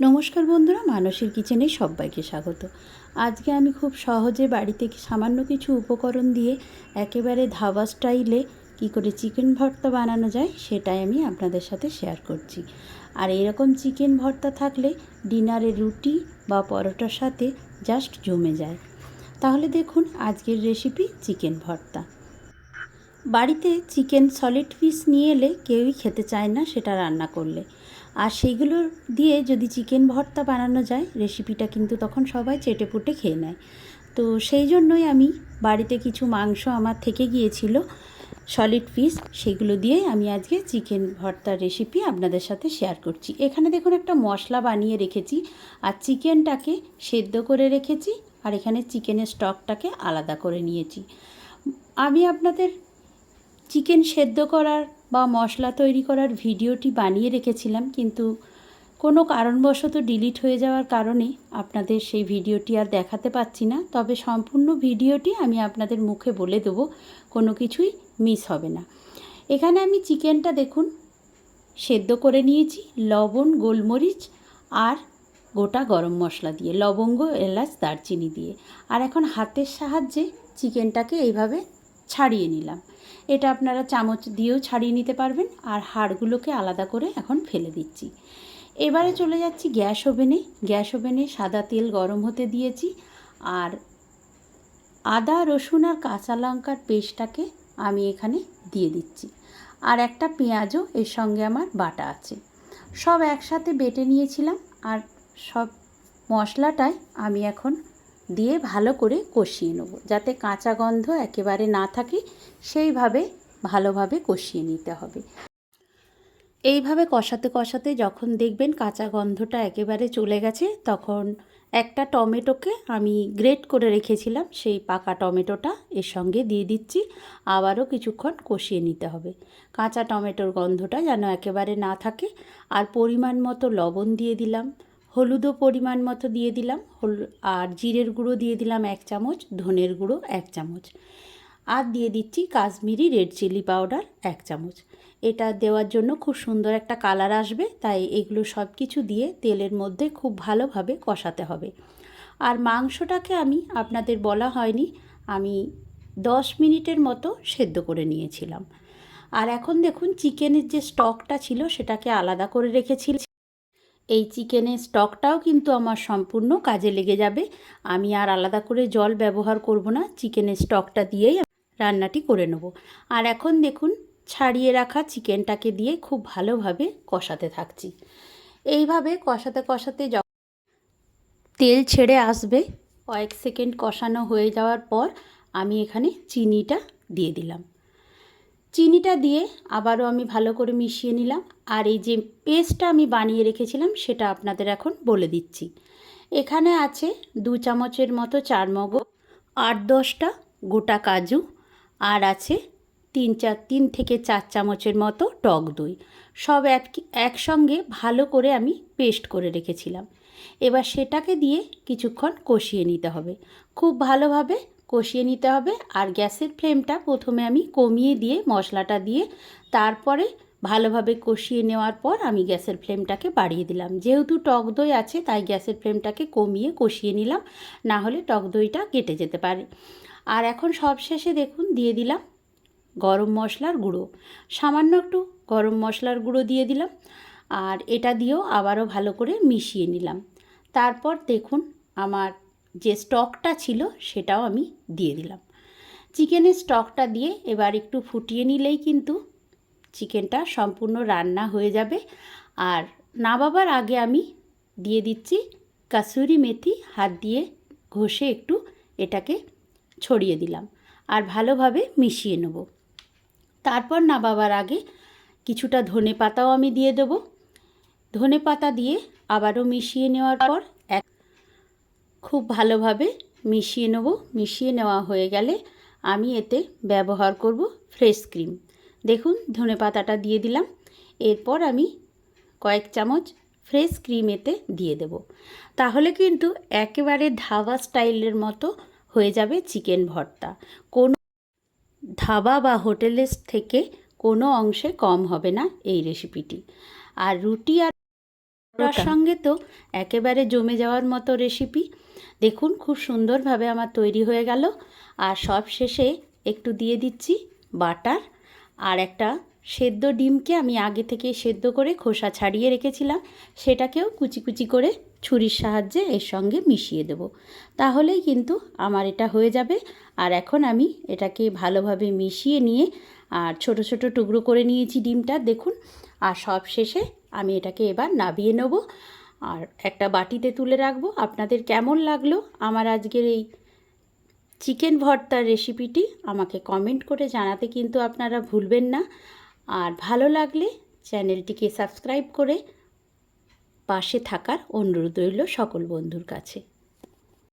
নমস্কার বন্ধুরা, মানসীর কিচেনে সবাইকে স্বাগত। আজকে আমি খুব সহজে বাড়িতে সামান্য কিছু উপকরণ দিয়ে একেবারে ধাবা স্টাইলে কী করে চিকেন ভর্তা বানানো যায় সেটাই আমি আপনাদের সাথে শেয়ার করছি। আর এরকম চিকেন ভর্তা থাকলে ডিনারে রুটি বা পরোটার সাথে জাস্ট জমে যায়। তাহলে দেখুন আজকের রেসিপি চিকেন ভর্তা। বাড়িতে চিকেন সলিড পিস নিয়ে এলে কেউই খেতে চায় না সেটা রান্না করলে। আর সেইগুলো দিয়ে যদি চিকেন ভর্তা বানানো যায় রেসিপিটা কিন্তু তখন সবাই চেটে পুটে খেয়ে নেয়। তো সেই জন্যই আমি বাড়িতে কিছু মাংস আমার থেকে গিয়েছিল সলিড পিস সেগুলো দিয়ে আমি আজকে চিকেন ভর্তার রেসিপি আপনাদের সাথে শেয়ার করছি। এখানে দেখুন একটা মশলা বানিয়ে রেখেছি, আর চিকেনটাকে সেদ্ধ করে রেখেছি, আর এখানে চিকেনের স্টকটাকে আলাদা করে নিয়েছি। আমি আপনাদের চিকেন সেদ্ধ করার বা মশলা তৈরি করার ভিডিওটি বানিয়ে রেখেছিলাম, কিন্তু কোনো কারণবশত ডিলিট হয়ে যাওয়ার কারণে আপনাদের সেই ভিডিওটি আর দেখাতে পাচ্ছি না। তবে সম্পূর্ণ ভিডিওটি আমি আপনাদের মুখে বলে দেবো, কোনো কিছুই মিস হবে না। এখানে আমি চিকেনটা দেখুন, সেদ্ধ করে নিয়েছি, লবণ, গোলমরিচ আর গোটা গরম মশলা দিয়ে, লবঙ্গ, এলাচ, দারচিনি দিয়ে। আর এখন হাতের সাহায্যে চিকেনটাকে এইভাবে ছাড়িয়ে নিলাম। এটা আপনারা চামচ দিয়েও ছাড়িয়ে নিতে পারবেন আর হাড়গুলোকে আলাদা করে এখন ফেলে দিচ্ছি। এবারে চলে যাচ্ছি গ্যাস ওভেনে। গ্যাস ওভেনে সাদা তেল গরম হতে দিয়েছি আর আদা, রসুন আর কাঁচা লঙ্কার পেস্টটাকে আমি এখানে দিয়ে দিচ্ছি। আর একটা পেঁয়াজও এর সঙ্গে আমার বাটা আছে। সব একসাথে বেটে নিয়েছিলাম আর সব মশলাটাই আমি এখন দিয়ে ভালো করে কষিয়ে নেব। যাতে কাঁচা গন্ধ একেবারে না থাকে, সেইভাবে ভালোভাবে কষিয়ে নিতে হবে। এইভাবে কষাতে কষাতে যখন দেখবেন কাঁচা গন্ধটা একেবারে চলে গেছে, তখন একটা টমেটোকে আমি গ্রেট করে রেখেছিলাম, সেই পাকা টমেটোটা এর সঙ্গে দিয়ে দিচ্ছি। আবারও কিছুক্ষণ কষিয়ে নিতে হবে। কাঁচা টমেটোর গন্ধটা যেন একেবারে না থাকে। আর পরিমাণ মতো লবণ দিয়ে দিলাম। হলুদও পরিমাণ মতো দিয়ে দিলাম আর জিরের গুঁড়ো দিয়ে দিলাম এক চামচ, ধনের গুঁড়ো এক চামচ। আর দিয়ে দিচ্ছি কাশ্মীরি রেড চিলি পাউডার এক চামচ। এটা দেওয়ার জন্য খুব সুন্দর একটা কালার আসবে, তাই এগুলো সব কিছু দিয়ে তেলের মধ্যে খুব ভালোভাবে কষাতে হবে। আর মাংসটাকে আমি, আপনাদের বলা হয়নি, আমি দশ মিনিটের মতো সেদ্ধ করে নিয়েছিলাম। আর এখন দেখুন, চিকেনের যে স্টকটা ছিল, সেটাকে আলাদা করে রেখেছিলাম এই চিকেনের স্টকটাও কিন্তু আমার সম্পূর্ণ কাজে লেগে যাবে। আমি আর আলাদা করে জল ব্যবহার করব না, চিকেনের স্টকটা দিয়েই রান্নাটি করে নেব। আর এখন দেখুন, ছাড়িয়ে রাখা চিকেনটাকে দিয়ে খুব ভালোভাবে কষাতে থাকছি। এইভাবে কষাতে কষাতে তেল ছেড়ে আসবে, কয়েক সেকেন্ড কষানো হয়ে যাওয়ার পর আমি এখানে চিনিটা দিয়ে দিলাম। চিনিটা দিয়ে আবারও আমি ভালো করে মিশিয়ে নিলাম। আর এই যে পেস্টটা আমি বানিয়ে রেখেছিলাম, সেটা আপনাদের এখন বলে দিচ্ছি। এখানে আছে দু চামচের মতো চার মগজ আট দশটা গোটা কাজু, আর আছে তিন চার তিন থেকে চার চামচের মতো টক দই। সব এক, একসঙ্গে ভালো করে আমি পেস্ট করে রেখেছিলাম। এবার সেটাকে দিয়ে কিছুক্ষণ কষিয়ে নিতে হবে। খুব ভালোভাবে কষিয়ে নিতে হবে আর গ্যাসের ফ্লেমটা প্রথমে আমি কমিয়ে দিয়ে, মশলাটা দিয়ে তারপরে ভালোভাবে কষিয়ে নেওয়ার পর আমি গ্যাসের ফ্লেমটাকে বাড়িয়ে দিলাম। যেহেতু টক দই আছে, তাই গ্যাসের ফ্লেমটাকে কমিয়ে কষিয়ে নিলাম, না হলে টক দইটা কেটে যেতে পারে। আর এখন সব শেষে দেখুন, দিয়ে দিলাম গরম মশলার গুঁড়ো। সামান্য একটু গরম মশলার গুঁড়ো দিয়ে দিলাম আর এটা দিয়েও আবারও ভালো করে মিশিয়ে নিলাম। তারপর দেখুন, আমার যে স্টকটা ছিল সেটাও আমি দিয়ে দিলাম। চিকেনের স্টকটা দিয়ে এবার একটু ফুটিয়ে নিলেই কিন্তু চিকেনটা সম্পূর্ণ রান্না হয়ে যাবে। আর না বাবার আগে আমি দিয়ে দিচ্ছি কাসুরি মেথি, হাত দিয়ে ঘষে একটু এটাকে ছড়িয়ে দিলাম আর ভালোভাবে মিশিয়ে নেব। তারপর না বাবার আগে কিছুটা ধনে পাতাও আমি দিয়ে দেব। ধনে পাতা দিয়ে আবারও মিশিয়ে নেওয়ার পর খুব ভালোভাবে মিশিয়ে নেব। মিশিয়ে নেওয়া হয়ে গেলে আমি এতে ব্যবহার করব ফ্রেশ ক্রিম। দেখুন, ধনে পাতাটা দিয়ে দিলাম। এরপর আমি কয়েক চামচ ফ্রেশ ক্রিম এতে দিয়ে দেব। তাহলে কিন্তু একেবারে ধাবা স্টাইলের মতো হয়ে যাবে চিকেন ভর্তা। কোনো ধাবা বা হোটেলের থেকে কোনো অংশে কম হবে না এই রেসিপিটি। আর রুটি আর তার সঙ্গে তো একেবারে জমে যাওয়ার মতো রেসিপি দেখুন, খুব সুন্দরভাবে আমার তৈরি হয়ে গেল। আর সব শেষে একটু দিয়ে দিচ্ছি বাটার। আর একটা সেদ্ধ ডিমকে আমি আগে থেকে সেদ্ধ করে খোসা ছাড়িয়ে রেখেছিলাম। সেটাকেও কুচি কুচি করে ছুরির সাহায্যে এর সঙ্গে মিশিয়ে দেব। তাহলেই কিন্তু আমার এটা হয়ে যাবে। আর এখন আমি এটাকে ভালোভাবে মিশিয়ে নিয়ে আর ছোট ছোট টুকরো করে নিয়েছি ডিমটা, দেখুন। আর সব শেষে আমি এটাকে এবার নাবিয়ে নেব আর একটা বাটিতে তুলে রাখব। আপনাদের কেমন লাগল আমার আজকের এই চিকেন ভর্তার রেসিপিটি আমাকে কমেন্ট করে জানাতে কিন্তু আপনারা ভুলবেন না। আর ভালো লাগলে চ্যানেলটিকে সাবস্ক্রাইব করে পাশে থাকার অনুরোধ রইল সকল বন্ধুর কাছে।